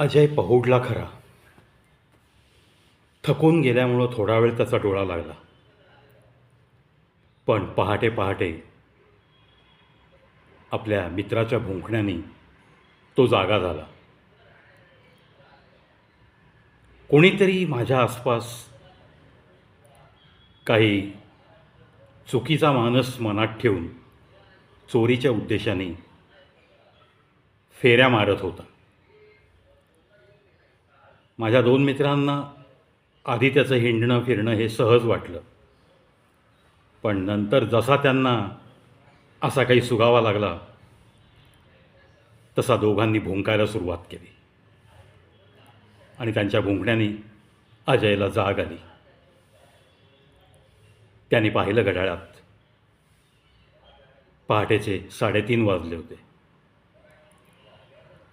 अजय पहुडला खरा. थकून गेल्यामुळं थोडा वेळ त्याचा डोळा लागला. पण पहाटे पहाटे आपल्या मित्राच्या भुंकण्याने तो जागा झाला. कोणीतरी माझ्या आसपास काही चुकीचा मानस मनात ठेवून चोरीच्या उद्देशाने फेऱ्या मारत होता. माझ्या दोन मित्रांना आधी त्याचं हिंडणं फिरणं हे सहज वाटलं. पण नंतर जसा त्यांना असा काही सुगावा लागला तसा दोघांनी भुंकायला सुरुवात केली. आणि त्यांच्या भुंकण्याने अजयला जाग आली. त्याने पाहिलं घड्याळात पहाटेचे साडेतीन वाजले होते.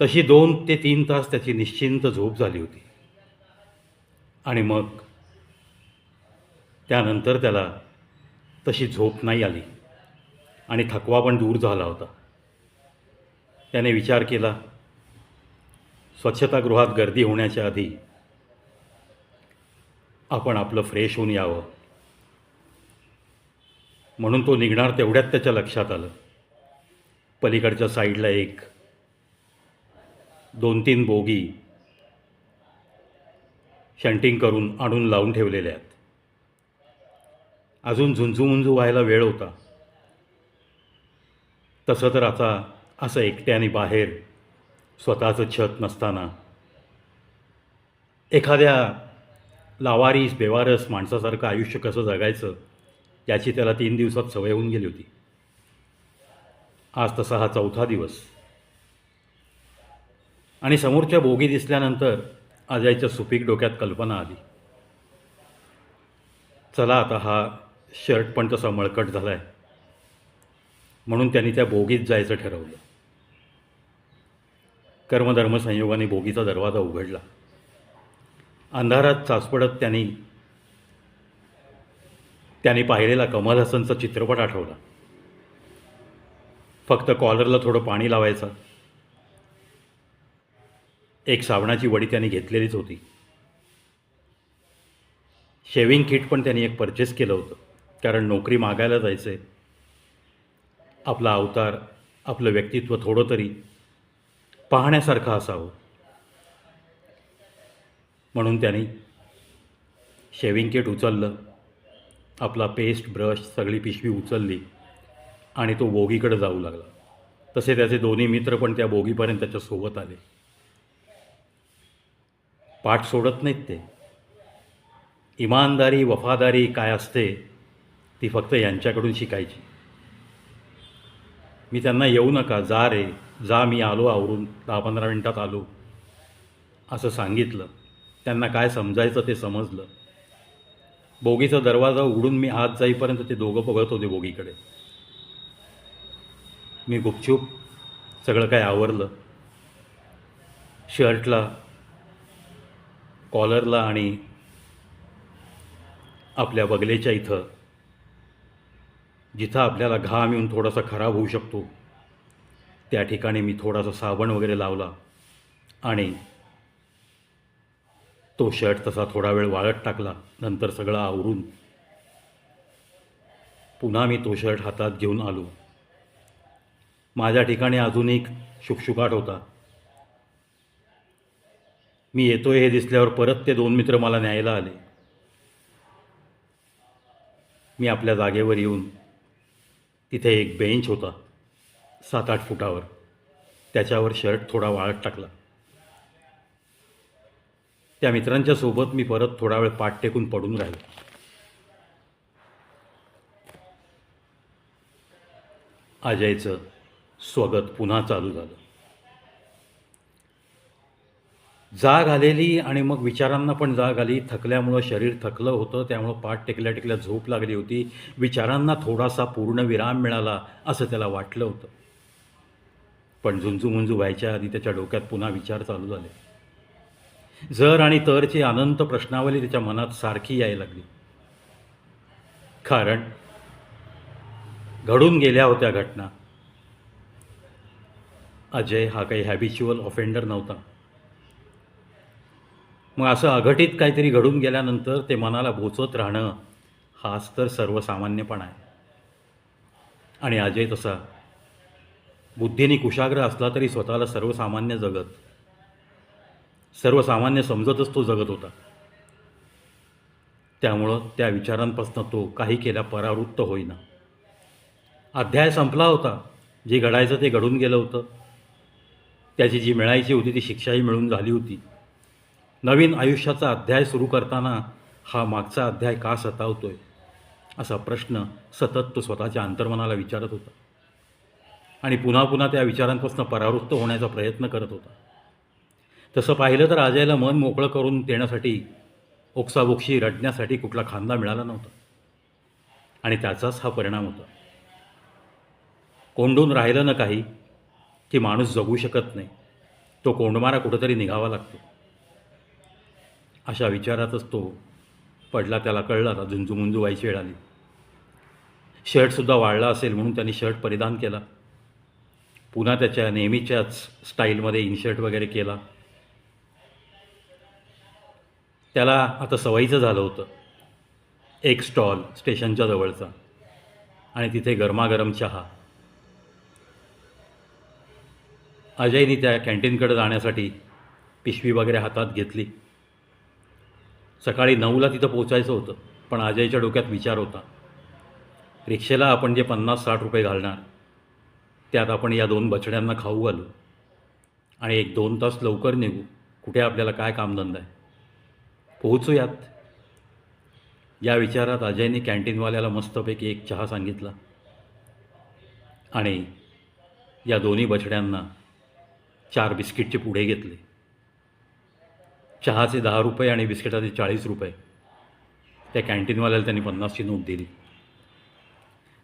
तशी दोन ते तीन तास त्याची निश्चिंत झोप झाली होती. आणि मग त्यानंतर त्याला तशी झोप नाही आली. आणि थकवा पण दूर झाला होता. त्याने विचार केला स्वच्छतागृहात गर्दी होण्याच्या आधी आपण आपलं फ्रेश होऊन यावं. म्हणून तो निघणार तेवढ्यात त्याच्या लक्षात आलं. पलीकडच्या साईडला एक दोन तीन बोगी शंटिंग करून आणून लावून ठेवलेल्या आहेत. अजून झुंजूमुंजू व्हायला वेळ होता. तसं तर आता असं एकट्याने बाहेर स्वतःचं छत नसताना एखाद्या लावारीस बेवारस माणसासारखं आयुष्य कसं जगायचं याची त्याला तीन दिवसात सवय होऊन गेली होती. आज तसा हा चौथा दिवस. आणि समोरच्या बोगी दिसल्यानंतर अजयच्या सुपीक डोक्यात कल्पना आली. चला आता हा शर्ट पण तसा मळकट झाला आहे म्हणून त्यांनी त्या बोगीत जायचं ठरवलं. कर्मधर्म संयोगाने बोगीचा दरवाजा उघडला. अंधारात चाचपडत त्यांनी त्यांनी पाहिलेला कमल हसनचा चित्रपट आठवला. फक्त कॉलरला थोडं पाणी लावायचं एक साबणाची वडी त्यांनी घेतलेलीच होती. शेविंग किट पण त्यांनी एक परचेस केलं होतं. कारण नोकरी मागायला जायचं आहे आपला अवतार आपलं व्यक्तित्व थोडं तरी पाहण्यासारखं असावं. म्हणून त्यांनी शेविंग किट उचललं. आपला पेस्ट ब्रश सगळी पिशवी उचलली आणि तो बोगीकडे जाऊ लागला. तसे त्याचे दोन्ही मित्र पण त्या बोगीपर्यंत त्याच्यासोबत आले. पाठ सोडत नाहीत ते. इमानदारी वफादारी काय असते ती फक्त यांच्याकडून शिकायची. मी त्यांना येऊ नका जा रे जा मी आलो आवरून दहा पंधरा मिनटात आलो. असं सांगितलं. त्यांना काय समजायचं ते समजलं. बोगीचा दरवाजा उघडून मी आत जाईपर्यंत ते दोघं बघत होते बोगीकडे. मी गुपचूप सगळं काय आवरलं. शर्टला कॉलरला आणि आपल्या बगलेच्या इथं जिथं आपल्याला घाम येऊन थोडासा खराब होऊ शकतो त्या ठिकाणी मी थोडासा साबण वगैरे लावला आणि तो शर्ट तसा थोडा वेळ वाळत टाकला नंतर सगळं आवरून पुन्हा मी तो शर्ट हातात घेऊन आलो. माझ्या ठिकाणी अजून एक शुकशुकाट होता. मी येतोय हे दिसल्यावर परत ते दोन मित्र मला न्यायला आले. मी आपल्या जागेवर येऊन तिथे एक बेंच होता सात आठ फुटावर. त्याच्यावर शर्ट थोडा वाळत टाकला. त्या मित्रांच्या सोबत मी परत थोडा वेळ पाठ टेकून पडून राहिलो. अजयचं स्वागत पुन्हा चालू झालं. जाग आलेली आणि मग विचारांना पण जाग आली. थकल्यामुळं शरीर थकलं होतं त्यामुळं पाठ टेकल्या टेकल्या झोप लागली होती. विचारांना थोडासा पूर्ण विराम मिळाला असं त्याला वाटलं होतं. पण झुंजूमुंजू व्हायच्या आधी त्याच्या डोक्यात पुन्हा विचार चालू झाले. जर आणि तरची अनंत प्रश्नावली त्याच्या मनात सारखी यायला लागली. कारण घडून गेल्या होत्या घटना. अजय हा काही हॅबिच्युअल ऑफेंडर नव्हता. मग असं अघटित काहीतरी घडून गेल्यानंतर ते मनाला बोचत राहणं हाच तर सर्वसामान्यपणा आहे. आणि अजय तसा. बुद्धीने कुशाग्र असला तरी स्वतःला सर्वसामान्य जगत. सर्वसामान्य समजतच तो जगत होता. त्यामुळं त्या विचारांपासून तो काही केला परावृत्त होईना. अध्याय संपला होता. जे घडायचं ते घडून गेलं होतं. त्याची जी मिळायची होती ती शिक्षाही मिळून झाली होती. नवीन आयुष्याचा अध्याय सुरू करताना हा मागचा अध्याय का सतावतोय? असा प्रश्न सतत तो स्वतःच्या अंतर्मनाला विचारत होता. आणि पुन्हा पुन्हा त्या विचारांपासून परावृत्त होण्याचा प्रयत्न करत होता. तसं पाहिलं तर अजयला मन मोकळं करून देण्यासाठी ओक्साबोक्षी रडण्यासाठी कुठला खांदा मिळाला नव्हता. आणि त्याचाच हा परिणाम होता. कोंडून राहिलं ना काही की माणूस जगू शकत नाही. तो कोंडमारा कुठंतरी निघावा लागतो. अशा विचारातच तो पडला त्याला कळला आता झुंजूमुंजू व्हायची वेळ आली. शर्टसुद्धा वाढला असेल म्हणून त्यांनी शर्ट परिधान केला. पुन्हा त्याच्या नेहमीच्याच स्टाईलमध्ये इनशर्ट वगैरे केला. त्याला आता सवयीचं झालं होतं. एक स्टॉल स्टेशनच्या जवळचा आणि तिथे गरमागरम चहा. अजयनी त्या कॅन्टीनकडे जाण्यासाठी पिशवी वगैरे हातात घेतली. सकाळी नऊला तिथं पोचायचं होतं पण अजयच्या डोक्यात विचार होता. रिक्षेला आपण जे पन्नास साठ रुपये घालणार त्यात आपण या दोन बछड्यांना खाऊ घालू. आणि एक दोन तास लवकर निघू कुठे आपल्याला काय कामधंदा आहे? पोहोचूयात. या विचारात अजयने कॅन्टीनवाल्याला मस्तपैकी एक चहा सांगितला. आणि या दोन्ही बछड्यांना चार बिस्किटचे पुढे घेतले. चहाचे दहा रुपये आणि बिस्किटाचे चाळीस रुपये. त्या कॅन्टीनवाल्याला त्यांनी पन्नासची नोट दिली.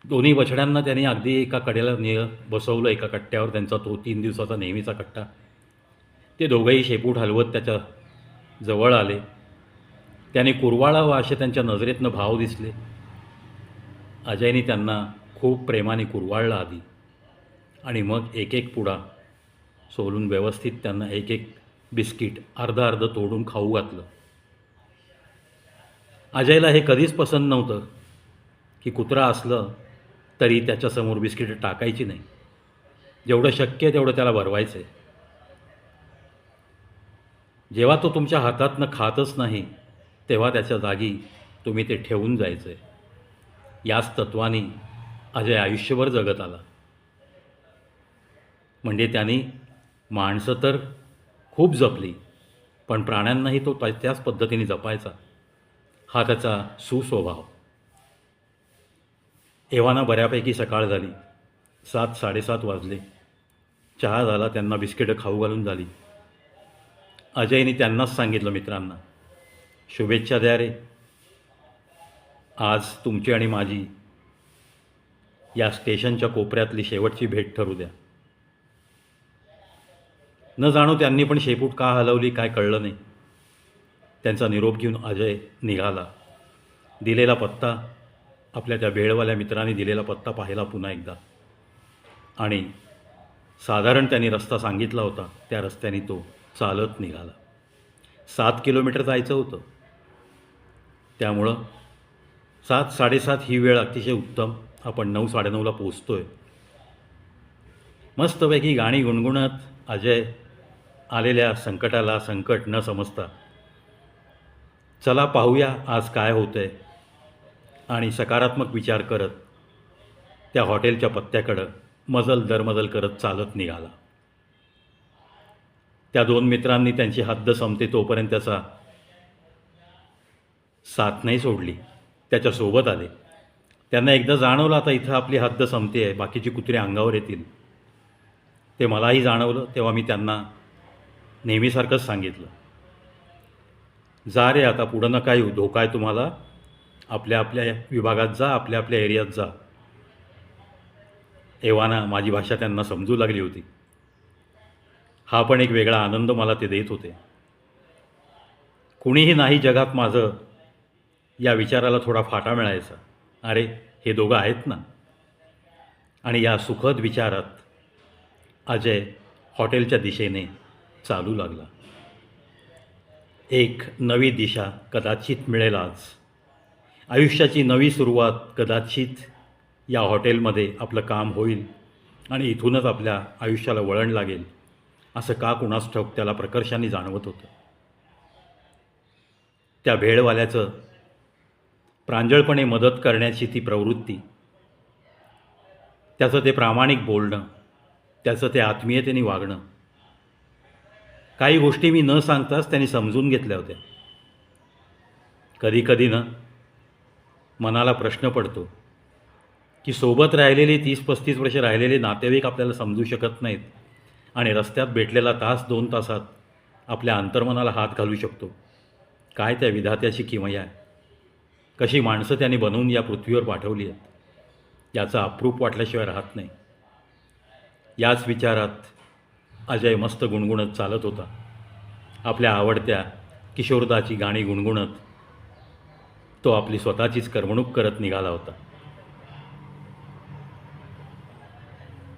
दोन्ही बछड्यांना त्यांनी अगदी एका कडेला ने बसवलं एका कट्ट्यावर त्यांचा तो तीन दिवसाचा नेहमीचा कट्टा. ते दोघंही शेपूट हलवत त्याच्याजवळ आले. त्याने कुरवाळावं असे त्यांच्या नजरेतनं भाव दिसले. अजयने त्यांना खूप प्रेमाने कुरवाळला आधी आणि मग एक एक पुडा सोलून व्यवस्थित त्यांना एक एक बिस्किट अर्धा अर्ध तोडून खाऊ घातलं. अजयला हे कधीच पसंत नव्हतं की कुत्रा असलं तरी त्याच्यासमोर बिस्किट टाकायची नाही. जेवढं शक्य तेवढं त्याला भरवायचं आहे. जेव्हा तो तुमच्या हातातनं खातच नाही तेव्हा त्याच्या जागी तुम्ही ते ठेवून जायचं आहे याच तत्वाने अजय आयुष्यभर जगत आला. म्हणजे त्यांनी माणसं तर खूप जपली. पण प्राण्यांनाही तो त्याच पद्धतीने जपायचा. हा त्याचा सुस्वभाव. एव्हाना बऱ्यापैकी सकाळ झाली. सात साडेसात वाजले. चहा झाला त्यांना बिस्किटं खाऊ घालून झाली. अजयने त्यांनाच सांगितलं मित्रांना शुभेच्छा द्या रे. आज तुमची आणि माझी या स्टेशनच्या कोपऱ्यातली शेवटची भेट ठरू द्या. न जाणो त्यांनी पण शेपूट का हलवली काय कळलं नाही. त्यांचा निरोप घेऊन अजय निघाला. दिलेला पत्ता आपल्या त्या भेळवाल्या मित्राने दिलेला पत्ता पाहिला पुन्हा एकदा. आणि साधारण त्यांनी रस्ता सांगितला होता त्या रस्त्याने तो चालत निघाला. सात किलोमीटर जायचं होतं. त्यामुळं सात साडेसात ही वेळ अतिशय उत्तम. आपण नऊ साडेनऊला पोचतो आहे मस्तपैकी गाणी गुणगुणत अजय आलेल्या संकटाला संकट न समजता. चला पाहूया आज काय होतं आहे आणि सकारात्मक विचार करत त्या हॉटेलच्या पत्त्याकडं मजल दरमजल करत चालत निघाला. त्या दोन मित्रांनी त्यांची हद्द संपते तोपर्यंत त्याचा साथ नाही सोडली. त्याच्यासोबत आले. त्यांना एकदा जाणवलं आता इथं आपली हद्द संपते आहे बाकीची कुत्रे अंगावर येतील. ते मलाही जाणवलं तेव्हा मी त्यांना नेहमीसारखंच सांगितलं. जा रे आता पुढं नका येऊ. धोका आहे तुम्हाला. आपल्या आपल्या विभागात जा आपल्या आपल्या एरियात जा. एव्हाना माझी भाषा त्यांना समजू लागली होती. हा पण एक वेगळा आनंद मला ते देत होते. कुणीही नाही जगात माझं. या विचाराला थोडा फाटा मिळायचा. अरे हे दोघं आहेत ना? आणि या सुखद विचारात अजय हॉटेलच्या दिशेने चालू लागला. एक नवी दिशा कदाचित मिळेल आज. आयुष्याची नवी सुरुवात कदाचित या हॉटेलमध्ये आपलं काम होईल आणि इथूनच आपल्या आयुष्याला वळण लागेल असं का कुणास ठोक त्याला प्रकर्षाने जाणवत होतं. त्या भेळवाल्याचं प्रांजळपणे मदत करण्याची ती प्रवृत्ती त्याचं ते प्रामाणिक बोलणं त्याचं ते आत्मीयतेने वागणं काही गोष्टी मी न सांगताच त्यांनी समजून घेतल्या होत्या. कधीकधी ना मनाला प्रश्न पडतो की सोबत राहिलेले तीस पस्तीस वर्ष राहिलेले नातेवाईक आपल्याला समजू शकत नाहीत आणि रस्त्यात भेटलेला तास दोन तासात आपल्या अंतर्मनाला हात घालू शकतो. काय त्या विधात्याची किमया आहे? कशी माणसं त्यांनी बनवून या पृथ्वीवर पाठवली आहेत? याचा अप्रूप वाटल्याशिवाय राहत नाही. याच विचारात अजय मस्त गुणगुणत चालत होता. आपल्या आवडत्या किशोरदाची गाणी गुणगुणत तो आपली स्वतःचीच करमणूक करत निघाला होता.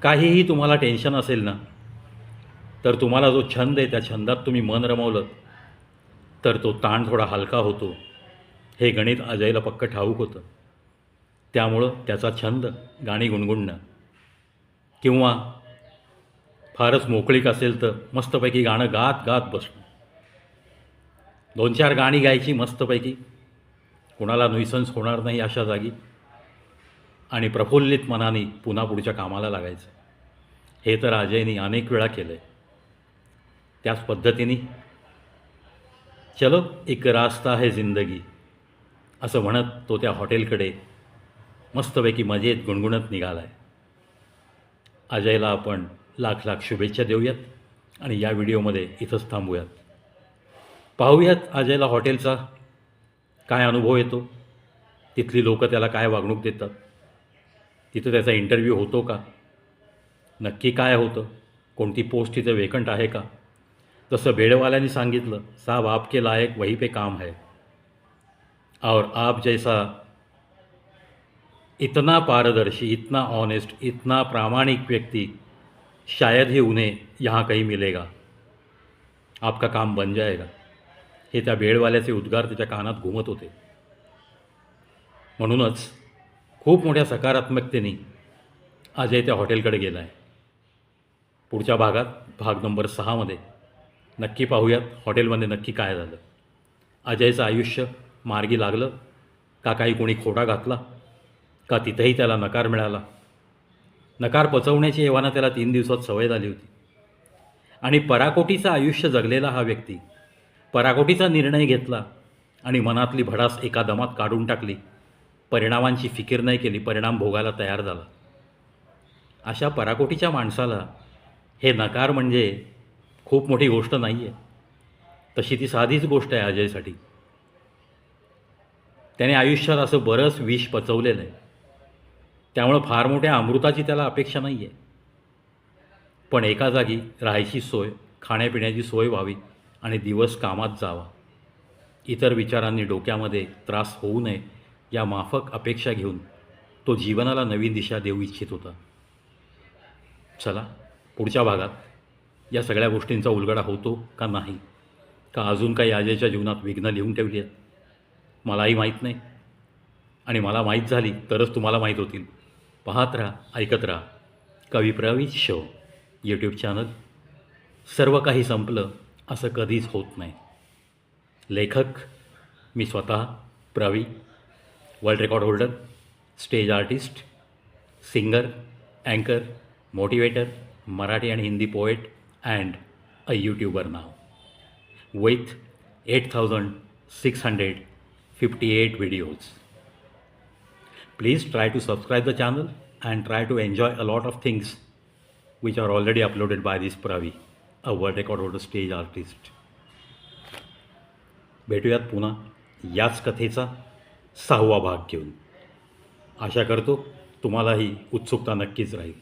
काहीही तुम्हाला टेन्शन असेल ना तर तुम्हाला जो छंद आहे त्या छंदात तुम्ही मन रमवलं तर तो ताण थोडा हलका होतो. हे गणित अजयला पक्क ठाऊक होतं. त्यामुळं त्याचा छंद गाणी गुणगुणणं किंवा फारच मोकळीक असेल तर मस्तपैकी गाणं गात गात बसणं दोन चार गाणी गायची मस्तपैकी. कुणाला नुईसन्स होणार नाही अशा जागी. आणि प्रफुल्लित मनाने पुन्हा पुढच्या कामाला लागायचं. हे तर अजयनी अनेक वेळा केलं आहे त्याच पद्धतीने चलो एक रास्ता है जिंदगी. असं म्हणत तो त्या हॉटेलकडे मस्तपैकी मजेत गुणगुणत निघाला आहे अजयला आपण लाख लाख शुभेच्छा देऊयात आणि या व्हिडिओमध्ये इथंच थांबूयात. पाहूयात अजयला हॉटेलचा काय अनुभव येतो तिथली लोकं त्याला काय वागणूक देतात तिथं त्याचा इंटरव्ह्यू होतो का नक्की काय होतं कोणती पोस्ट तिथं वेकंट आहे का? जसं भेड़वाल्यांनी सांगितलं साब आपके लायक वही पे काम है. और आप जैसा इतना पारदर्शी इतना ऑनेस्ट इतना प्रामाणिक व्यक्ती शायद ही उन्हें यहाँ कहीं मिलेगा। आपका काम बन जाएगा। हे त्या भेळवाल्याचे उद्गार त्याच्या कानात घुमत होते। म्हणूनच खूप मोठ्या सकारात्मकतेने अजय त्या हॉटेलकडे गेला आहे पुढच्या भागात भाग नंबर सहामध्ये नक्की पाहूयात हॉटेलमध्ये नक्की काय झालं. अजयचं आयुष्य मार्गी लागलं का काही कोणी खोडा घातला का तिथंही त्याला नकार मिळाला. नकार पचवण्याची एव्हाना त्याला तीन दिवसात सवय झाली होती. आणि पराकोटीचं आयुष्य जगलेला हा व्यक्ती पराकोटीचा निर्णय घेतला आणि मनातली भडास एका दमात काढून टाकली. परिणामांची फिकीर नाही केली परिणाम भोगायला तयार झाला. अशा पराकोटीच्या माणसाला हे नकार म्हणजे खूप मोठी गोष्ट नाही आहे तशी ती साधीच गोष्ट आहे अजयसाठी. त्याने आयुष्यात असं बरंच विष पचवलेलं आहे. त्यामुळं फार मोठ्या अमृताची त्याला अपेक्षा नाही आहे पण एका जागी राहायची सोय खाण्यापिण्याची सोय व्हावी आणि दिवस कामात जावा. इतर विचारांनी डोक्यामध्ये त्रास होऊ नये या माफक अपेक्षा घेऊन तो जीवनाला नवीन दिशा देऊ इच्छित होता. चला पुढच्या भागात या सगळ्या गोष्टींचा उलगडा होतो का नाही? का अजून काही अजयच्या जीवनात विघ्न लिहून ठेवली आहेत? मलाही माहीत नाही. आणि मला माहीत झाली तरच तुम्हाला माहीत होतील. पाहत राहा ऐकत राहा. कवी प्रवीत शो यूट्यूब चॅनल सर्व काही संपलं असं कधीच होत नाही. लेखक मी स्वतः Pravi world record holder stage artist singer अँकर मोटिवेटर मराठी आणि Hindi poet and a YouTuber now. With eight thousand six hundred fifty eight videos Please try to subscribe the channel and try to enjoy a lot of things which are already uploaded by this Pravi, a world record holder stage artist. भेटूयात पुन्हा याच कथेचा सहावा भाग घेऊन आशा करतो तुम्हालाही उत्सुकता नक्कीच राहील